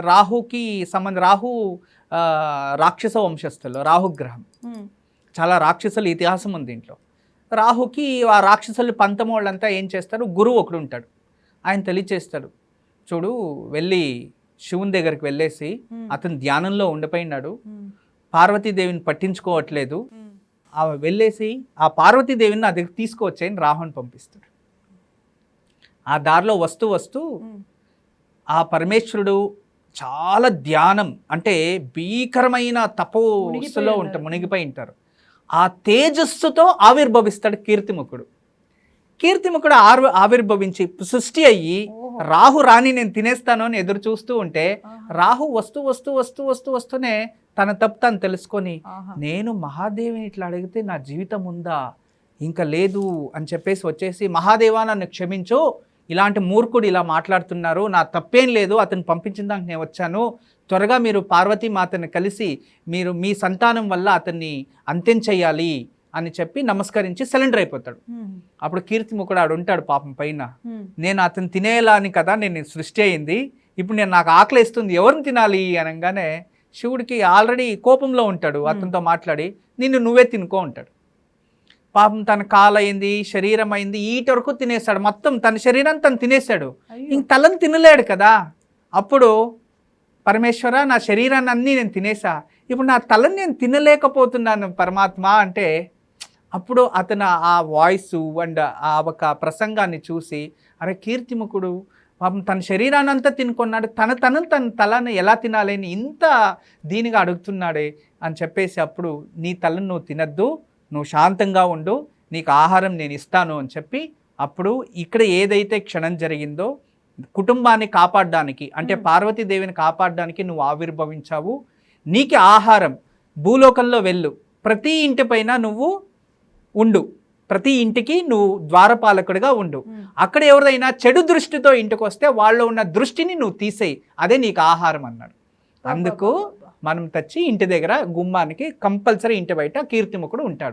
రాహుకి సంబంధ రాహు రాక్షస వంశస్థులు రాహుగ్రహం. చాలా రాక్షసుల ఇతిహాసం ఉంది దీంట్లో రాహుకి ఆ రాక్షసులు పంతమోళ్ళంతా ఏం చేస్తారు? గురువు ఒకడు ఉంటాడు. ఆయన తెలియచేస్తాడు. చూడు వెళ్ళి శివుని దగ్గరికి వెళ్ళేసి అతను ధ్యానంలో ఉండిపోయినాడు. పార్వతీదేవిని పట్టించుకోవట్లేదు. ఉమ్. ఆ వెళ్ళేసి ఆ పార్వతీదేవిని నా దగ్గర తీసుకువచ్చాయని రాహుని పంపిస్తాడు. ఆ దారిలో వస్తూ వస్తూ ఆ పరమేశ్వరుడు చాలా ధ్యానం అంటే భీకరమైన తపోస్సులో ఉంటారు. మునిగిపోయి ఉంటారు ఆ తేజస్సుతో ఆవిర్భవిస్తాడు కీర్తిముఖుడు కీర్తిముఖుడు ఆరు ఆవిర్భవించి సృష్టి అయ్యి. రాహు రాణి నేను తినేస్తాను అని ఎదురు చూస్తూ ఉంటే. రాహు వస్తూ వస్తూ వస్తూ వస్తూ వస్తూనే తన తప్పు తను తెలుసుకొని. నేను మహాదేవిని ఇట్లా అడిగితే నా జీవితం ఉందా ఇంకా లేదు అని చెప్పేసి వచ్చేసి మహాదేవా నన్ను క్షమించు ఇలాంటి మూర్ఖుడు ఇలా మాట్లాడుతున్నారు. నా తప్పేం లేదు అతను పంపించిన దానికి నేను వచ్చాను. త్వరగా మీరు పార్వతీ మాతని కలిసి మీరు మీ సంతానం వల్ల అతన్ని అంత్యం చెయ్యాలి అని చెప్పి నమస్కరించి సిలిండర్ అయిపోతాడు. అప్పుడు కీర్తిముఖుడు ఆడు ఉంటాడు పాపం పైన. నేను అతను తినేలా అని కదా నేను సృష్టి అయింది. ఇప్పుడు నేను నాకు ఆకలి వేస్తుంది ఎవరిని తినాలి అనగానే శివుడికి ఆల్రెడీ కోపంలో ఉంటాడు అతనితో మాట్లాడి నిన్ను నువ్వే తినుకో ఉంటాడు పాపం తన కాలు అయింది శరీరం అయింది ఈట వరకు తినేస్తాడు. మొత్తం తన శరీరం తను తినేశాడు. ఇంక తలని తినలేడు కదా. అప్పుడు పరమేశ్వర నా శరీరాన్ని అన్నీ నేను తినేసా. ఇప్పుడు నా తలని నేను తినలేకపోతున్నాను పరమాత్మ అంటే అప్పుడు అతను ఆ వాయిస్ అండ్ ఆ ఒక ప్రసంగాన్ని చూసి అరే కీర్తిముఖుడు పాపం తన శరీరాన్ని అంతా తినుకున్నాడు. తన తను తన తలని ఎలా తినాలని ఇంత దీనిగా అడుగుతున్నాడే అని చెప్పేసి అప్పుడు నీ తలను నువ్వు తినద్దు. నువ్వు శాంతంగా ఉండు నీకు ఆహారం నేను ఇస్తాను అని చెప్పి అప్పుడు ఇక్కడ ఏదైతే క్షణం జరిగిందో కుటుంబాన్ని కాపాడడానికి అంటే. పార్వతీదేవిని కాపాడడానికి నువ్వు ఆవిర్భవించావు. నీకు ఆహారం భూలోకంలో వెళ్ళు. ప్రతి ఇంటి పైన నువ్వు ఉండు. ప్రతి ఇంటికి నువ్వు ద్వారపాలకుడిగా ఉండు. అక్కడ ఎవరైనా చెడు దృష్టితో ఇంటికి వస్తే వాళ్ళు ఉన్న దృష్టిని నువ్వు తీసేయి. అదే నీకు ఆహారం అన్నాడు. అందుకు. మనం తెచ్చి ఇంటి దగ్గర గుమ్మానికి కంపల్సరీ ఇంటి బయట కీర్తిముఖుడు ఉంటాడు.